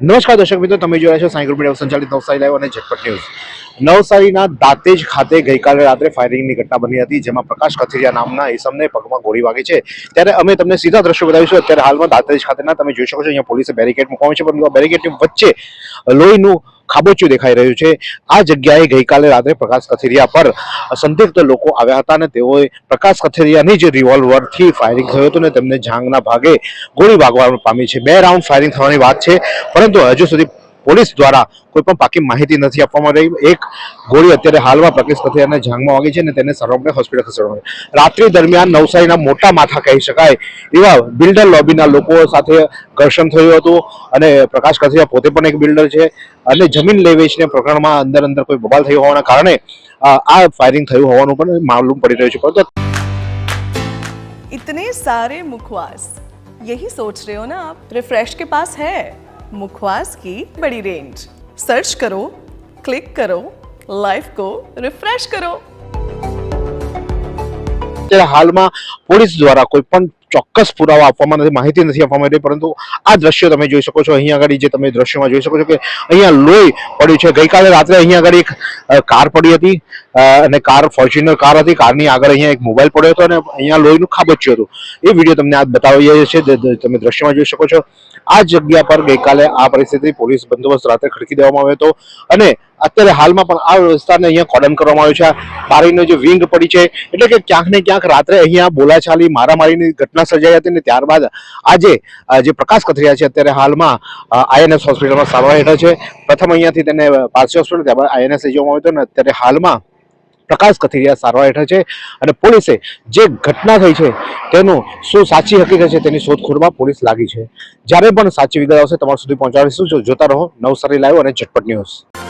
નમસ્કાર દર્શક મિત્રો, તમે જોયા છો સાંઈ ગ્રુપ મીડિયા સંચાલિત નવસારી લાઈવ અને ઝટપટ ન્યૂઝ. નવસારીના દાંતેજ ખાતે ગઈકાલે રાત્રે ફાયરિંગની ઘટના બની હતી, જેમાં પ્રકાશ કથિરિયા નામના ઇસમને પગમાં ગોળી વાગી છે. ત્યારે અમે તમને સીધા દ્રશ્યો બતાવીશું. અત્યારે હાલમાં દાંતેજ ખાતેના તમે જોઈ શકો છો, અહીંયા પોલીસે બેરિકેડ મૂકવામાં છે, પરંતુ આ બેરિકેડની વચ્ચે લોહીનું ખાબોચિયું દેખાઈ રહ્યું છે. આ જગ્યાએ ગઈકાલે રાત્રે પ્રકાશ કથિરિયા પર સંદિગ્ધ લોકો આવ્યા હતા અને તેઓએ પ્રકાશ કથિરિયાની જ રિવોલ્વરથી ફાયરિંગ થયું હતું અને તેમને જાંગના ભાગે ગોળી વાગવા પામી છે. બે રાઉન્ડ ફાયરિંગ થવાની વાત છે. પરંતુ હજુ સુધી પોલીસ દ્વારા કોઈ પણ પાકી માહિતી નથી આપવામાં રહી એક ગોળી અત્યારે હાલમાં પ્રકાશ કથિરિયાને જાંગમાં વાગી છે અને તેને સર્વમને હોસ્પિટલ ખસેડવામાં આવી. રાત્રિ દરમિયાન નવસારીના મોટા માથા કહી શકાય એવા બિલ્ડર લોબીના લોકો સાથે ઘર્ષણ થયું હતું અને પ્રકાશ કથિરિયા પોતે પણ એક બિલ્ડર છે અને જમીન લે વેચને પ્રકરણમાં અંદર અંદર કોઈ બબાલ થયું હોવાના કારણે અ, આ ફાયરિંગ થયું હોવાનું પણ માલુમ પડી રહ્યું છે પરંતુ इतने सारे मुखवास यही सोच रहे हो ना आप रिफ्रेश के पास है मुखवास की बड़ी रेंज सर्च करो क्लिक करो लाइफ को रिफ्रेश करो અત્યારે હાલમાં પોલીસ દ્વારા કોઈ પણ ચોક્કસ પુરાવા આપવામાં નથી માહિતી નથી આપવામાં આવી પરંતુ આ દ્રશ્યો તમે જોઈ શકો છો અહીંયા આગળ જે તમે દ્રશ્યોમાં જોઈ શકો છો કે અહીંયા લોહી પડ્યું છે ગઈકાલે રાત્રે અહીંયા આગળ એક અ, કાર પડી હતી અને કાર, ફોર્ચ્યુનર કાર હતી. કારની આગળ અહીંયા એક મોબાઈલ પડ્યો હતો અને અહીંયા લોહીનું ખાબચ્યું હતું. એ વીડિયો તમને આ બતાવીએ જે તમે દ્રશ્યમાં જોઈ શકો છો. આ જગ્યા પર ગઈકાલે આ પરિસ્થિતિ પોલીસ બંદોબસ્ત રાત્રે ખડકી દેવામાં આવ્યો હતો. અને અત્યારે હાલમાં પણ આ વિસ્તારને અહીંયા કોડન કરવામાં આવ્યું છે. પારીનો જે વિંગ પડી છે, એટલે કે ક્યાંક ને ક્યાંક રાત્રે અહીંયા બોલાચાલી, મારામારીની ઘટના સર્જાઈ હતી ને ત્યારબાદ આજે જે પ્રકાશ કથરિયા છે અત્યારે હાલમાં આઈએનએસ હોસ્પિટલમાં સારવાર હેઠળ છે. પ્રથમ અહીંયાથી તેને પારસી હોસ્પિટલ, ત્યારબાદ આઈએનએસ લઈ જવામાં આવ્યો હતો અને અત્યારે હાલમાં પ્રકાશ કથિરિયા સારવાર હેઠળ છે અને પોલીસે જે ઘટના થઈ છે તેનું શું સાચી હકીકત છે તેની શોધખોળમાં પોલીસ લાગી છે. જ્યારે પણ સાચી વિગત આવશે તમારા સુધી પહોંચાડીશું. જોતા રહો નવસારી લાઈવ અને ઝટપટ ન્યૂઝ.